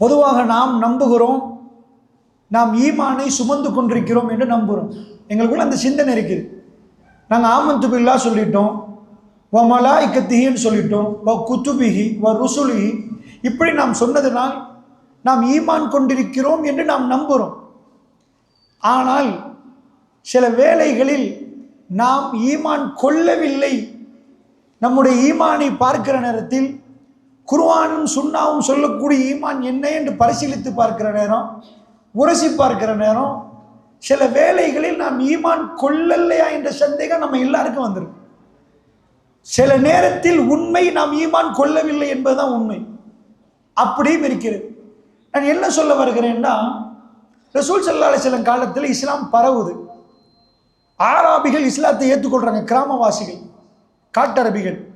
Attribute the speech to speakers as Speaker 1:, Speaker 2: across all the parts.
Speaker 1: பொதுவாக நாம் நம்புகிறோம் நாம் ஈமானை சுமந்து கொண்டிருக்கிறோம் என்று நம்புகிறோம். எங்களுக்குள்ள அந்த சிந்தனை இருக்குது. நாங்கள் ஆமந்து பில்லா சொல்லிட்டோம் வ மலாய்க்கத்திகின்னு சொல்லிட்டோம் வ குத்துபிகி வ ருசுலிகி இப்படி நாம் சொன்னதினால் நாம் ஈமான் கொண்டிருக்கிறோம் என்று நாம் நம்புகிறோம். ஆனால் சில வேளைகளில் நாம் ஈமான் கொள்ளவில்லை. நம்முடைய ஈமானை பார்க்கிற நேரத்தில் குருவானும் சுண்ணாவும் சொல்லக்கூடிய ஈமான் என்ன என்று பரிசீலித்து பார்க்கிற நேரம் உரசி பார்க்கிற நேரம் சில வேலைகளில் நாம் ஈமான் கொள்ளலையா என்ற சந்தேகம் நம்ம எல்லாருக்கும் வந்துடும் சில நேரத்தில் உண்மை நாம் ஈமான் கொள்ளவில்லை என்பதுதான் உண்மை. அப்படியும் இருக்கிறது. நான் என்ன சொல்ல வருகிறேன்னா ரசூல் சல்லா அலிஸ்லம் காலத்தில் இஸ்லாம் பரவுது. ஆராபிகள் இஸ்லாத்தை ஏற்றுக்கொள்றாங்க கிராமவாசிகள் காட்டரபிகள்.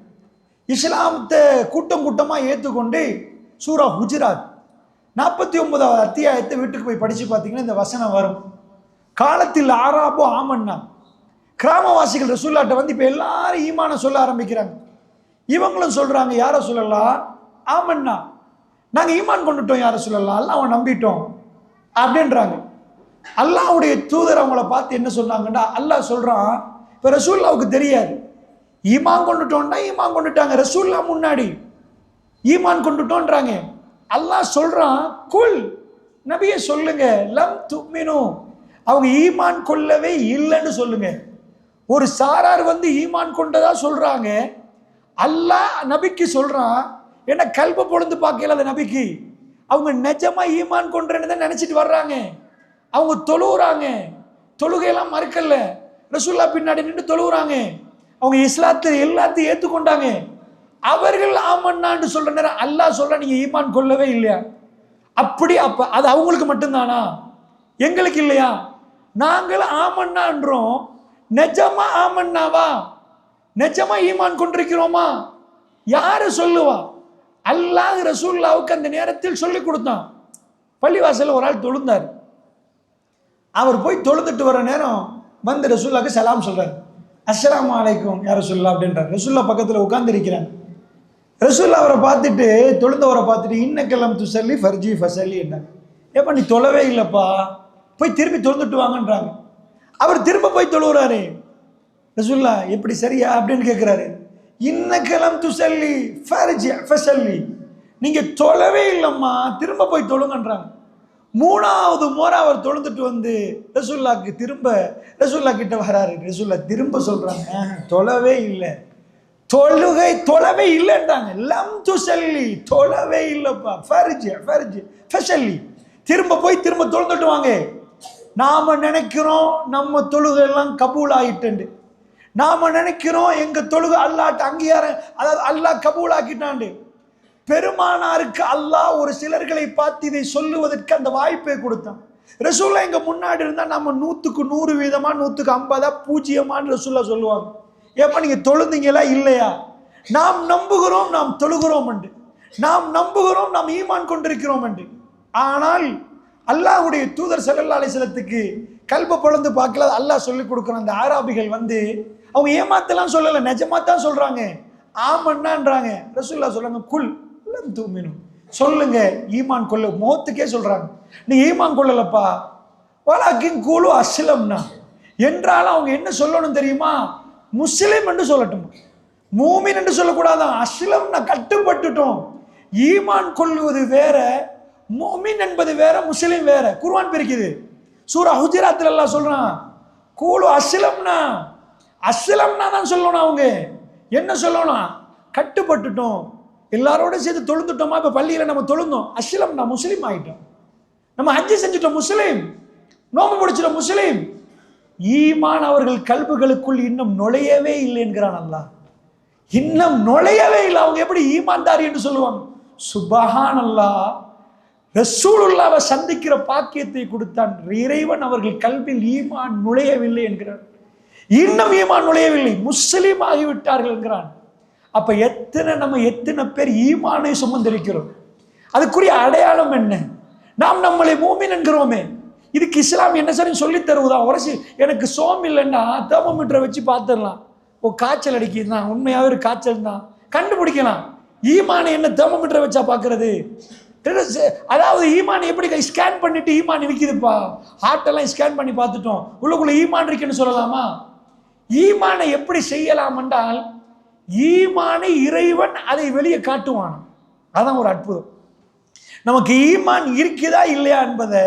Speaker 1: இஸ்லாமத்தை கூட்டம் கூட்டமாக ஏற்றுக்கொண்டு சூரா குஜராத் நாற்பத்தி ஒன்பதாவது அத்தியாயத்தை வீட்டுக்கு போய் படித்து பார்த்தீங்கன்னா இந்த வசனம் வரும். காலத்தில் ஆறாப்போ ஆமன்னா. கிராமவாசிகள் ரசூல்லாட்டை வந்து இப்போ எல்லாரும் ஈமான சொல்ல ஆரம்பிக்கிறாங்க. இவங்களும் சொல்கிறாங்க யாரை சொல்லலாம் ஆமண்ணா நாங்கள் ஈமான் கொண்டுட்டோம் யாரை சொல்லலாம் அல்ல அவன் நம்பிட்டோம். அப்படின்றாங்க. அல்லாஹ்வுடைய தூதர் அவங்கள பார்த்து என்ன சொன்னாங்கன்னா அல்லாஹ் சொல்கிறான் இப்போ ரசூல்லாவுக்கு தெரியாது. ஈமான் கொண்டுட்டோம்னா ஈமான் கொண்டுட்டாங்க. ரசூல்லா முன்னாடி ஈமான் கொண்டுட்டோன்றாங்க அல்லாஹ் சொல்கிறான் குல் நபியை சொல்லுங்க. லம் துமினு. அவங்க ஈமான் கொள்ளவே இல்லைன்னு சொல்லுங்க. ஒரு சாரார் வந்து ஈமான் கொண்டதா சொல்கிறாங்க அல்லாஹ் நபிக்கு சொல்கிறான் என்ன கல்ப பொழுந்து பார்க்கல அந்த நபிக்கு? அவங்க நிஜமாக ஈமான் கொண்டேன்னு தான் நினச்சிட்டு வர்றாங்க. அவங்க தொழுகிறாங்க தொழுகையெல்லாம் மறுக்கல. ரசூல்லா பின்னாடி நின்று தொழுகிறாங்க அவங்க இஸ்லாத்தை எல்லாத்தையும் ஏற்றுக்கொண்டாங்க அவர்கள் ஆமன்னான்னு சொல்கிற நேரம் அல்லாஹ் சொல்ல நீங்கள் ஈமான் கொள்ளவே இல்லையா? அப்படி அப்போ அது அவங்களுக்கு மட்டும்தானா? எங்களுக்கு இல்லையா? நாங்கள் ஆமன்னான்றோம். நிஜமா ஆமன்னாவா? நிஜமா ஈமான் கொண்டிருக்கிறோமா? யாரு சொல்லுவா? அல்லாஹ் ரசூல்லாவுக்கு அந்த நேரத்தில் சொல்லி கொடுத்தான். பள்ளிவாசலில் ஒரு ஆள் தொழுந்தார். அவர் போய் தொழுந்துட்டு வர நேரம் வந்து ரசூல்லாவுக்கு சலாம் சொல்கிறார் அஸ்லாம் அலைக்கும் யார் ரசுல்லா அப்படின்றார். ரசுல்லா பக்கத்தில் உட்காந்துருக்கிறாங்க ரசுல்லா அவரை பார்த்துட்டு தொழுந்தவரை பார்த்துட்டு இன்னக்கெல்லாம் துசல்லி ஃபர்ஜி ஃபசல்லி என்ன ஏப்பா நீ தொழவே இல்லைப்பா. போய் திரும்பி தொழுந்துட்டு வாங்கன்றாங்க. அவர் திரும்ப போய் தொழுகிறாரு ரசுல்லா எப்படி சரியா? அப்படின்னு கேட்குறாரு இன்னக்கெல்லாம் துசல்லி ஃபர்ஜி ஃபசல்லி. நீங்கள் தொழவே இல்லைம்மா. திரும்ப போய் தொழுங்கன்றாங்க. மூணாவது முறை அவர் தொழுந்துட்டு வந்து ரசூல்லாக்கு திரும்ப ரசூல்லா கிட்ட வராரு. ரசூல்லா திரும்ப சொல்றாங்க "ஆஹ், தொழவே இல்லை. தொழுகை தொழவே இல்லைன்றாங்க. லம் துசல்லி தொழவே இல்லைப்பா. ஃபர்ஜி ஃபர்ஜி ஃபெஷல்லி. திரும்ப போய் திரும்ப தொழுந்துட்டு வாங்க. நாம் நினைக்கிறோம் நம்ம தொழுகை எல்லாம் கபூல் ஆயிட்டு நாம் நினைக்கிறோம் எங்கள் தொழுகை அல்லாட்ட அங்கீகாரம் அதாவது அல்லாஹ் கபூல் ஆக்கிட்டாண்டு பெருமானாருக்கு அல்லாஹ் ஒரு சிலர்களை பார்த்து இதை சொல்லுவதற்கு அந்த வாய்ப்பை கொடுத்தான். ரசூல்லா எங்கள் முன்னாடி இருந்தால் நம்ம நூற்றுக்கு நூறு வீதமாக நூற்றுக்கு ஐம்பதா பூஜ்ஜியமானு ரசூல்லா சொல்லுவாங்க. ஏப்பா நீங்கள் தொழுந்தீங்களா இல்லையா? நாம் நம்புகிறோம் நாம் தொழுகிறோம் என்று. நாம் நம்புகிறோம் நாம் ஈமான் கொண்டிருக்கிறோம் என்று. ஆனால் அல்லாஹ்வுடைய தூதர் செல்லல்லா அலிசலத்துக்கு கல்ப பொழந்து பார்க்கல அல்லாஹ் சொல்லி கொடுக்குற அந்த ஆராபிகள் வந்து அவங்க ஏமாத்தலாம் சொல்லலை நிஜமாக தான் சொல்கிறாங்க ஆமன்னான்றாங்க ரசூல்லா சொல்கிறாங்க குல் லம் தூமினும். சொல்லுங்க ஈமான் கொள்ள. மோத்துக்கே சொல்றாங்க. நீ ஈமான் கொள்ளலப்பா. வலாக்கின் கூலு அஸ்லம்னா. என்றாலும் அவங்க என்ன சொல்லணும் தெரியுமா? முஸ்லிம் என்று சொல்லட்டும். மூமின் என்று சொல்லக்கூடாதான். அஸ்லம்னா கட்டுப்பட்டுட்டோம். ஈமான் கொள்வது வேற மூமின் என்பது வேற முஸ்லிம் வேற. குர்வான் பிரிக்குது. சூரா ஹுஜராத்தில் எல்லாம் சொல்றான் கூலு அஸ்லம்னா அஸ்லம்னா தான் சொல்லணும் அவங்க. என்ன சொல்லணும்? கட்டுப்பட்டுட்டோம். எல்லாரோட சேர்ந்து தொழுந்துட்டோமா? இப்போ பள்ளியில் நம்ம தொழுந்தோம். அஸ்லம்னா முஸ்லீம் ஆகிட்டோம் நம்ம அஞ்சு செஞ்சுட்டோம் முஸ்லீம். நோம்பு முடிச்சிட்டோம் முஸ்லீம். ஈமான் அவர்கள் கல்புகளுக்குள் இன்னும் நுழையவே இல்லை என்கிறான் அல்லாஹ். இன்னும் நுழையவே இல்லை. அவங்க எப்படி ஈமான்தாரி என்று சொல்லுவாங்க? சுபஹான் அல்லாஹ் ரசூலுல்லாவை சந்திக்கிற பாக்கியத்தை கொடுத்தான் இறைவன் அவர்கள் கல்வியில் ஈமான் நுழையவில்லை என்கிறார். இன்னும் ஈமான் நுழையவில்லை. முஸ்லீம் ஆகிவிட்டார்கள் என்கிறான். அப்ப எத்தனை நம்ம எத்தனை பேர் ஈமானை சுமந்திருக்கிறோம்? அதுக்குரிய அடையாளம் என்ன? நாம் நம்மளை மூமின் என்கிறோமே. இதுக்கு இஸ்லாம் என்ன சரி சொல்லி தருவதா? உரசி எனக்கு சோம் இல்லைன்னா தேர்மோமீட்டரை வச்சு பார்த்துடலாம். ஓ காய்ச்சல் அடிக்குது தான் உண்மையாகவே ஒரு காய்ச்சல் தான். கண்டுபிடிக்கலாம். ஈமானை என்ன தேர்மோமீட்டரை வச்சா பார்க்கறது? அதாவது ஈமான் எப்படி ஸ்கேன் பண்ணிட்டு ஈமான் இருக்குதுப்பா ஹார்ட்டெல்லாம் ஸ்கேன் பண்ணி பார்த்துட்டோம். உள்ளுக்குள்ள ஈமான் இருக்குன்னு சொல்லலாமா? ஈமானை எப்படி செய்யலாம் என்றால் ஈமானை இறைவன் அதை வெளியே காட்டுவான் அதான் ஒரு அற்புதம். நமக்கு ஈமான் இருக்குதா இல்லையா என்பதை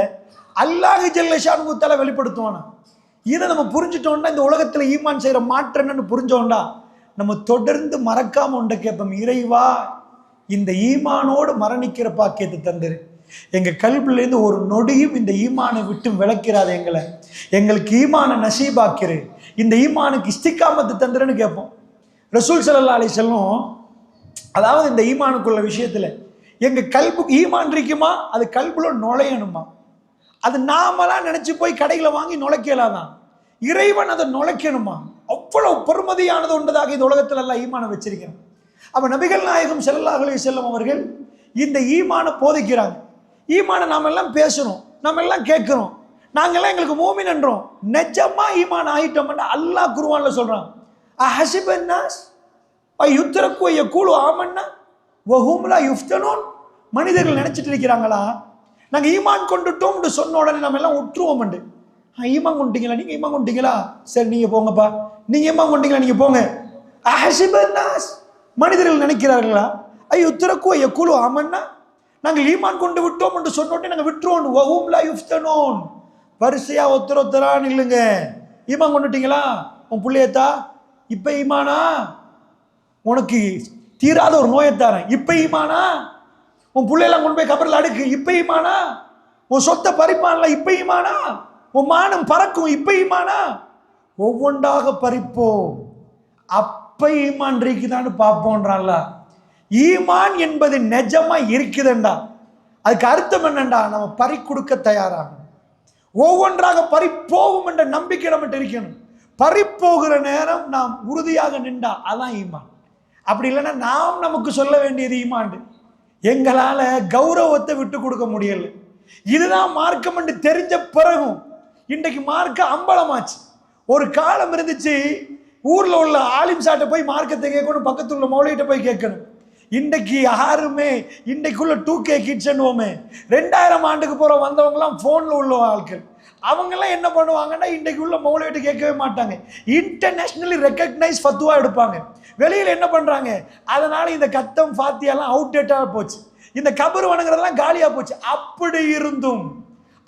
Speaker 1: அல்லாஹ் ஜல்லஷானுத்தால வெளிப்படுத்துவானா இதை நம்ம புரிஞ்சுட்டோம்னா இந்த உலகத்தில் ஈமான் செய்கிற மாற்றம் என்னன்னு புரிஞ்சோம்டா நம்ம தொடர்ந்து மறக்காம உண்ட கேட்போம். இறைவா இந்த ஈமானோடு மரணிக்கிற பாக்கியத்தை தந்துரு. எங்க கல்விலேருந்து ஒரு நொடியும் இந்த ஈமானை விட்டு விளக்கிறாது எங்களை. எங்களுக்கு ஈமான நசீபாக்கிரு. இந்த ஈமானுக்கு இஸ்திக்காமத்து தந்துருன்னு கேட்போம். ரசூல் சல்லா அலி செல்லும் அதாவது இந்த ஈமானுக்குள்ள விஷயத்தில் எங்கள் கல்பு ஈமான் இருக்குமா? அது கல்புல நுழையணுமா? அது நாமலாம் நினச்சி போய் கடையில் வாங்கி நுழைக்கலாதான் இறைவன் அதை நுழைக்கணுமா? அவ்வளவு பெருமதியானது ஒன்றதாக இந்த உலகத்தில் எல்லாம் ஈமானை வச்சிருக்கிறேன். அப்போ நபிகள் நாயகம் ஸல்லல்லாஹு செல்லும் அவர்கள் இந்த ஈமானை போதிக்கிறாங்க. ஈமானை நாம எல்லாம் பேசுறோம் நம்ம எல்லாம் கேட்குறோம். நாங்கெல்லாம் எங்களுக்கு மூமின் என்றோம். நிஜமா ஈமான் ஆகிட்டோம்னா அல்லாஹ் குருவான்ல சொல்கிறான் அஹசிபன்னாஸ் யுத்தரக்கு கூழு ஆமன்னா வஹூம்லா யுஃப்தனூன் மனிதர்கள் நினச்சிட்டு இருக்கிறாங்களா? நாங்கள் ஈமான் கொண்டுட்டோம்னு சொன்ன உடனே நம்ம எல்லாம் விட்டுருவோம் ஆ ஈமான் கொண்டீங்களா? நீங்கள் ஈமான் கொண்டீங்களா? சரி நீங்கள் போங்கப்பா. நீங்கள் ஈமான் கொண்டீங்களா? நீங்கள் போங்க. அஹசிபன்னாஸ் மனிதர்கள் நினைக்கிறார்களா? ஐயோ உத்தரக்கு கூழு ஆமன்னா. நாங்கள் ஈமான் கொண்டு விட்டோம் என்று சொன்ன உடனே நாங்கள் விட்டுருவோம். வஹூம்லா யுஃப்தனூன். வரிசையாக ஒருத்தர் ஒருத்தரா நில்லுங்க ஈமான் கொண்டுட்டீங்களா? உன் பிள்ளையத்தா? இப்போ ஈமானா உனக்கு தீராத ஒரு நோயை தரேன் இப்போ ஈமானா உன் பிள்ளையெல்லாம் கொண்டு போய் கபரில் அடுக்கு. இப்போ ஈமானா உன் சொத்தை பறிப்பான்ல இப்போ ஈமானா உன் மானம் பறக்கும். இப்போ ஈமானா ஒவ்வொன்றாக பறிப்போம். அப்போ ஈமான் இருக்குதான்னு பார்ப்போன்றான்ல. ஈமான் என்பது நெஜமாக இருக்குதுண்டா. அதுக்கு அர்த்தம் என்னண்டா? நம்ம பறி கொடுக்க தயாராகணும். ஒவ்வொன்றாக பறிப்போகும் என்ற நம்பிக்கை நம்மகிட்ட இருக்கணும். பறிப்போகிற நேரம் நாம் உறுதியாக நின்றா அதான் ஈமான். அப்படி இல்லைன்னா நாம் நமக்கு சொல்ல வேண்டியது ஈமாண்டு. எங்களால் கௌரவத்தை விட்டு கொடுக்க முடியல. இதுதான் மார்க்கம் என்று தெரிஞ்ச பிறகும் இன்றைக்கு மார்க்க அம்பலமாச்சு. ஒரு காலம் இருந்துச்சு ஊரில் உள்ள ஆலிம் சாட்டை போய் மார்க்கத்தை கேட்கணும் பக்கத்தில் உள்ள மௌலிகிட்ட போய் கேட்கணும். இன்றைக்கு யாருமே இன்றைக்குள்ள டூ கே கிட்ஸ்ன்னுவோமே ரெண்டாயிரம் ஆண்டுக்கு போகிற வந்தவங்களாம் ஃபோனில் உள்ள ஆட்கள். அவங்கெல்லாம் என்ன பண்ணுவாங்கன்னா இன்றைக்கு உள்ள மௌலவிட்டு கேட்கவே மாட்டாங்க. இன்டர்நேஷ்னலி ரெக்கக்னைஸ் ஃபத்துவா எடுப்பாங்க. வெளியில் என்ன பண்ணுறாங்க அதனால் இந்த கத்தம் ஃபாத்தியெல்லாம் அவுடேட்டாக போச்சு. இந்த கபர் வணங்குறதெல்லாம் காலியாக போச்சு. அப்படி இருந்தும்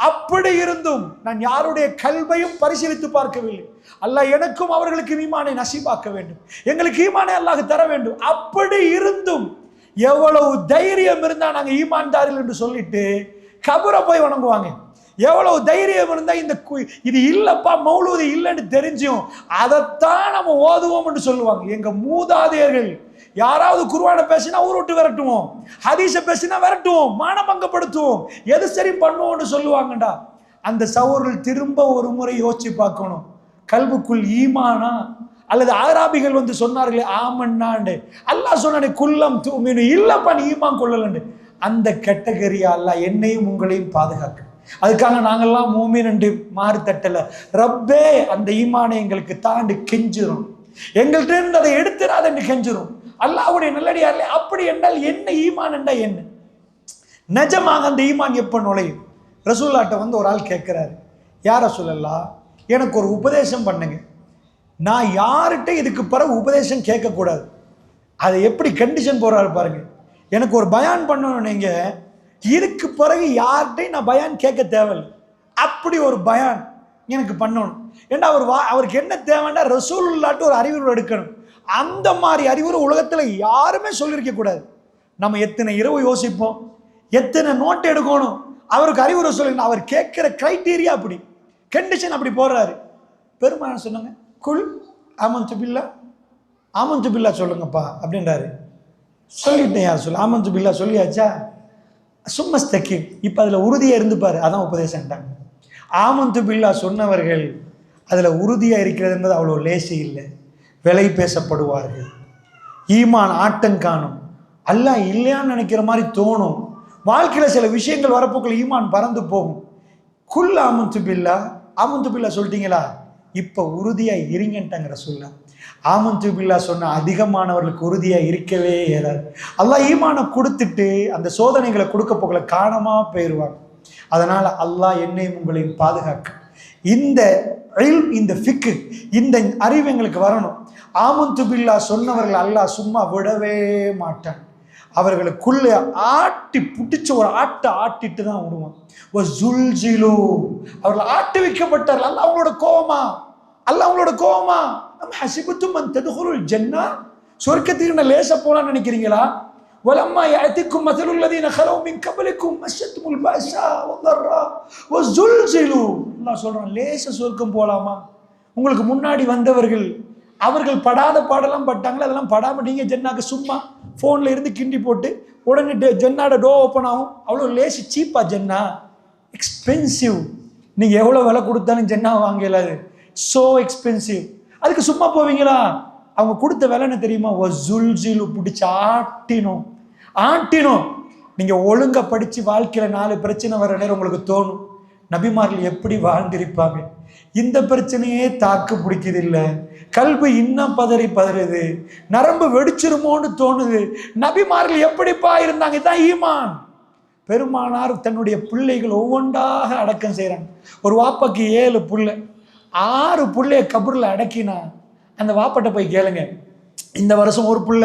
Speaker 1: அப்படி இருந்தும் நான் யாருடைய கல்வையும் பரிசீலித்து பார்க்கவில்லை. அல்லாஹ் எனக்கும் அவர்களுக்கு ஈமானை நசிபாக்க வேண்டும். எங்களுக்கு ஈமானை அல்லாஹ் தர வேண்டும். அப்படி இருந்தும் எவ்வளவு தைரியம் இருந்தா நாங்கள் ஈமான்தாரில் என்று சொல்லிட்டு கபரை போய் வணங்குவாங்க. எவ்வளவு தைரியம் இருந்தா இந்த கு- இது இல்லப்பா மௌலூது இல்லைன்னு தெரிஞ்சும் அதைத்தான் நம்ம ஓதுவோம் என்று சொல்லுவாங்க. எங்க மூதாதையர்கள் யாராவது குருவான பேசினா ஊர் விட்டு விரட்டுவோம். ஹதீஸ பேசினா விரட்டுவோம். மானபங்கப்படுத்துவோம் எது சரி பண்ணுவோம்னு சொல்லுவாங்கடா. அந்த சகோதரர்கள் திரும்ப ஒரு முறை யோசிச்சு பார்க்கணும். கல்வுக்குள் ஈமானா? அல்லது ஆராபிகள் வந்து சொன்னார்களே ஆமண்ணாண்டு அல்லாஹ் சொன்னானே குல்லம் தூமினு. இல்லப்பா நீ ஈமான் கொள்ளலண்டு. அந்த கேட்டகரியா அல்ல என்னையும் உங்களையும் பாதுகாக்க அதுக்காக நாங்கெல்லாம் மூமின் என்று மாறு தட்டல. ரப்பே அந்த ஈமானை எங்களுக்கு தாண்டி கெஞ்சிரும். எங்கள்கிட்ட இருந்து அதை எடுத்துறாத என்று கெஞ்சிரும். அல்லாவுடைய நல்லடியார்களே அப்படி என்றால் என்ன ஈமான் என்றா என்ன? நிஜமாக அந்த ஈமான் எப்போ நுழையும்? ரசூல்லாட்ட வந்து ஒரு ஆள் கேட்குறாரு யார சொல்லலா எனக்கு ஒரு உபதேசம் பண்ணுங்க. நான் யார்கிட்ட இதுக்கு பிறகு உபதேசம் கேட்கக்கூடாது? அதை எப்படி கண்டிஷன் போடுறாரு பாருங்க. எனக்கு ஒரு பயான் பண்ணணும் நீங்கள் இதுக்கு பிறகு யார்கிட்டையும் நான் பயான் கேட்க தேவையில்லை. அப்படி ஒரு பயான் எனக்கு பண்ணணும். ஏன்னா அவர் வா அவருக்கு என்ன தேவைன்னா ரசூலுல்லாட்டு ஒரு அறிவுரை எடுக்கணும். அந்த மாதிரி அறிவுரை உலகத்தில் யாருமே சொல்லியிருக்க கூடாது. நம்ம எத்தனை இரவு யோசிப்போம் எத்தனை நோட் எடுக்கணும் அவருக்கு அறிவுரை சொல்லுங்க. அவர் கேட்குற க்ரைட்டீரியா அப்படி கண்டிஷன் அப்படி போடுறாரு. பெருமான சொன்னாங்க? குல் ஆமந்து பில்லா ஆமந்து பில்லா சொல்லுங்கப்பா அப்படின்றாரு. சொல்லிட்டேன் யார் சொல்லு ஆமந்து பில்லா சொல்லியாச்சா? சும்மஸ்தக்கி இப்போ அதில் உறுதியாக இருந்துப்பார். அதான் உபதேசம்ட்டாங்க. ஆமந்து பில்லா சொன்னவர்கள் அதில் உறுதியாக இருக்கிறது என்பது அவ்வளோ லேசி இல்லை. விலை பேசப்படுவார்கள். ஈமான் ஆட்டம் காணும். அல்லாஹ் இல்லையான்னு நினைக்கிற மாதிரி தோணும். வாழ்க்கையில் சில விஷயங்கள் வரப்போக்குள்ள ஈமான் பறந்து போகும். குல் ஆமந்து பில்லா ஆமந்து பில்லா சொல்லிட்டீங்களா? இப்போ உறுதியாக இருங்கன்ட்டாங்கிற சொல்ல ஆமந்து பில்லா சொன்ன அதிகமானவர்களுக்கு உறுதியாக இருக்கவே இயலாது. அல்லாஹ் ஈமானை கொடுத்துட்டு அந்த சோதனைகளை கொடுக்க போகல காணமாக போயிடுவாங்க அதனால் அல்லாஹ் என்னையும் உங்களையும் பாதுகாக்க இந்த இல்ம், இந்த ஃபிக்கு இந்த அறிவு எங்களுக்கு வரணும் ஆமந்து பில்லா சொன்னவர்கள் அல்லாஹ் சும்மா விடவே மாட்டான் அவர்களுக்குள்ள ஆட்டி புட்டிச்ச ஒரு ஆட்டை ஆட்டிட்டு தான் விடுவான் ஒரு ஜுல்ஜிலு அவர்கள் ஆட்டி வைக்கப்பட்டார்கள் அல்ல அவங்களோட கோவமா அல்ல அவங்களோட கோவமா நம்ம ஹசிபத்தும் அந்த ததுகுருள் ஜன்னா சொர்க்கத்துக்கு நான் லேச போலான்னு நினைக்கிறீங்களா ولما يأتكم مثل الذين خلوا من قبلكم مستهم البأساء والضراء وزلزلوا அல்லாஹ் சொல்கிறான் லேச சொர்க்கம் போகலாமா உங்களுக்கு முன்னாடி வந்தவர்கள் அவர்கள் படாத பாடெல்லாம் பட்டாங்களே? அதெல்லாம் படாமல் நீங்கள் ஜென்னாக்கு சும்மா ஃபோனில் இருந்து கிண்டி போட்டு உடனே டே- ஜென்னாட டோ ஓப்பன் ஆகும். அவ்வளோ லேசு சீப்பா ஜென்னா. எக்ஸ்பென்சிவ் நீங்கள் எவ்வளோ விலை கொடுத்தாலும் ஜென்னா வாங்க இயலாது ஸோ எக்ஸ்பென்சிவ் அதுக்கு சும்மா போவீங்களா? அவங்க கொடுத்த விலை என்ன தெரியுமா? ஜுல்ஜிலு பிடிச்சி ஆட்டினோம். ஆட்டினோம் நீங்கள் ஒழுங்காக படித்து வாழ்க்கையில் நாலு பிரச்சனை வர நேரம் உங்களுக்கு தோணும். நபிமார்கள் எப்படி வாழ்ந்திருப்பாங்க? இந்த பிரச்சனையே தாக்கு பிடிக்குது இல்லை கல்வி இன்னும் பதறி பதறுது. நரம்பு வெடிச்சிருமோன்னு தோணுது. நபிமார்கள் எப்படிப்பா இருந்தாங்க? இதான் ஈமான். பெருமானார் தன்னுடைய பிள்ளைகள் ஒவ்வொன்றாக அடக்கம் செய்கிறாங்க ஒரு வாப்பாக்கு ஏழு புள்ள. ஆறு புள்ளைய கபூரில் அடக்கினா அந்த வாப்பட்ட போய் கேளுங்க. இந்த வருஷம் ஒரு புள்ள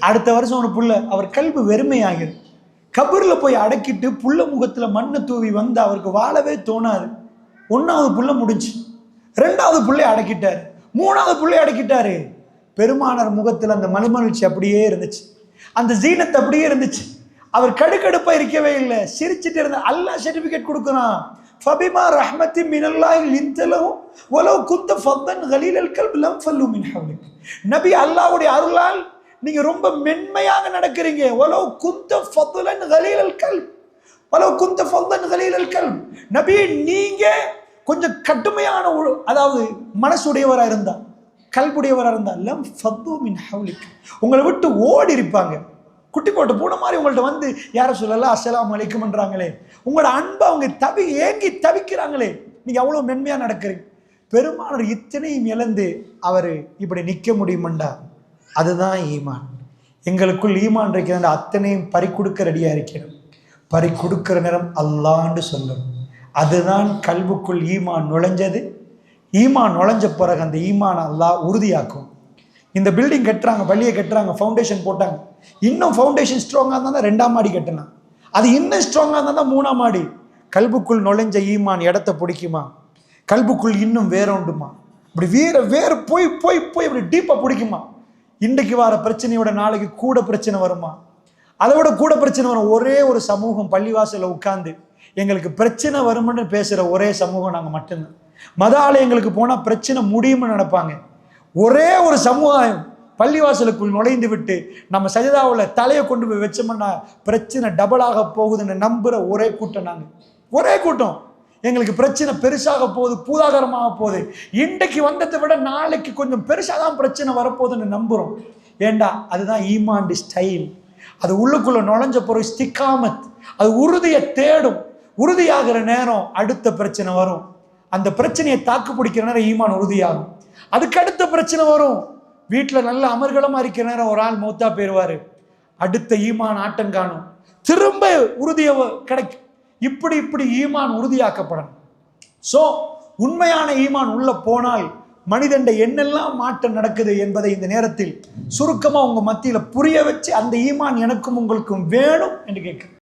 Speaker 1: அடுத்த வருஷம் ஒரு புள்ள. அவர் கல்வி வெறுமையாகுது. கபூரில் போய் அடக்கிட்டு புள்ள முகத்தில் மண்ணை தூவி வந்து அவருக்கு வாழவே தோணாது. ஒன்றாவது புள்ள முடிஞ்சு. ரெண்டாவது புள்ளைய அடக்கிட்டார். மூணாவது பிள்ளை அடக்கிட்டாரு. பெருமானார் முகத்தில் அந்த மனமகிழ்ச்சி அப்படியே இருந்துச்சு. அந்த ஜீனத்தை அப்படியே இருந்துச்சு. அவர் கடுக்கடுப்பாக இருக்கவே இல்லை. சிரிச்சிட்டு இருந்த அல்லாஹ் சர்டிஃபிகேட் கொடுக்குறான். ஃபபிமா ரஹ்மத்தி மினல்லாஹி லிந்தலஹு வலவ் குந்த ஃபத்தன் கலீலல் கல்ப் லம் ஃபல்லு மின் ஹவ்லிக். நபி அல்லாஹ்வுடைய அருளால் நீங்க ரொம்ப மென்மையாக நடக்கிறீங்க. ஒலோ குந்த ஃபதுலன் கலீலல் கல் ஒலோ குந்த ஃபதுலன் கலீலல் கல் நபி நீங்க கொஞ்சம் கடுமையான ஒரு அதாவது மனசுடையவராக இருந்தா கல்புடையவராக இருந்தா லம் ஃபத்து மின் ஹவுலிக். உங்களை விட்டு ஓடி இருப்பாங்க. குட்டி போட்டு பூனை மாதிரி உங்கள்ட்ட வந்து யாரை சொல்லலாம் அஸ்ஸலாமு அலைக்கும்ன்றாங்களே உங்களோட அன்பை அவங்க தவி ஏங்கி தவிக்கிறாங்களே. நீங்கள் அவ்வளோ மென்மையாக நடக்கிறீங்க. பெருமானர் இத்தனையும் இழந்து அவர் இப்படி நிற்க முடியுமண்டா? அதுதான் ஈமான். எங்களுக்குள் ஈமான் இருக்கிற அத்தனையும் பறி கொடுக்க ரெடியாக இருக்கிறோம். பறி கொடுக்குற நேரம் அல்லான்னு சொல்லணும். அதுதான் கல்வுக்குள் ஈமான் நுழைஞ்சது. ஈமான் நுழைஞ்ச பிறகு அந்த ஈமான் அல்லாஹ் உறுதியாக்கும். இந்த பில்டிங் கட்டுறாங்க பள்ளியை கட்டுறாங்க ஃபவுண்டேஷன் போட்டாங்க. இன்னும் ஃபவுண்டேஷன் ஸ்ட்ராங்காக இருந்தால் தான் ரெண்டாம் மாடி கட்டலாம். அது இன்னும் ஸ்ட்ராங்காக இருந்தால் தான் மூணாம் மாடி. கல்புக்குள் நுழைஞ்ச ஈமான் இடத்த பிடிக்குமா? கல்புக்குள் இன்னும் வேற உண்டுமா? இப்படி வேற வேற போய் போய் போய் இப்படி டீப்பாக பிடிக்குமா? இன்றைக்கு வர பிரச்சனையோட நாளைக்கு கூட பிரச்சனை வருமா? அதை விட கூட பிரச்சனை வரும். ஒரே ஒரு சமூகம் பள்ளிவாசலில் உட்கார்ந்து எங்களுக்கு பிரச்சனை வரும்னு பேசுகிற ஒரே சமூகம் நாங்கள் மட்டும்தான். மத ஆலயங்களுக்கு போனால் பிரச்சனை முடியும்னு நினைப்பாங்க. ஒரே ஒரு சமுதாயம் பள்ளிவாசலுக்குள் நுழைந்து விட்டு நம்ம சஜிதாவில் தலையை கொண்டு போய் வச்சோம்னா பிரச்சனை டபுளாக போகுதுன்னு நம்புகிற ஒரே கூட்டம் நாங்கள் ஒரே கூட்டம். எங்களுக்கு பிரச்சனை பெருசாக போகுது பூதாகரமாக போகுது. இன்றைக்கு வந்ததை விட நாளைக்கு கொஞ்சம் பெருசாக தான் பிரச்சனை வரப்போகுதுன்னு நம்புகிறோம் ஏண்டா? அதுதான் ஈமாண்டி ஸ்டைல் அது உள்ளுக்குள்ளே நுழைஞ்ச பிறகு ஸ்திக்காமத் அது உறுதியை தேடும். உறுதியாகிற நேரம் அடுத்த பிரச்சனை வரும். அந்த பிரச்சனையை தாக்கு பிடிக்கிற நேரம் ஈமான் உறுதியாகும். அதுக்கு அடுத்த பிரச்சனை வரும். வீட்டில் நல்ல அமர்கலமாக இருக்கிற நேரம் ஒரு ஆள் மூத்தா போயிடுவார் அடுத்த ஈமான் ஆட்டம் காணும். திரும்ப உறுதியை வ- கிடைக்கும் இப்படி இப்படி ஈமான் உறுதியாக்கப்படணும். ஸோ உண்மையான ஈமான் உள்ள போனால் மனிதண்ட என்னெல்லாம் மாற்றம் நடக்குது என்பதை இந்த நேரத்தில் சுருக்கமாக உங்கள் மத்தியில் புரிய வச்சு அந்த ஈமான் எனக்கும் உங்களுக்கும் வேணும் என்று கேட்குறேன்.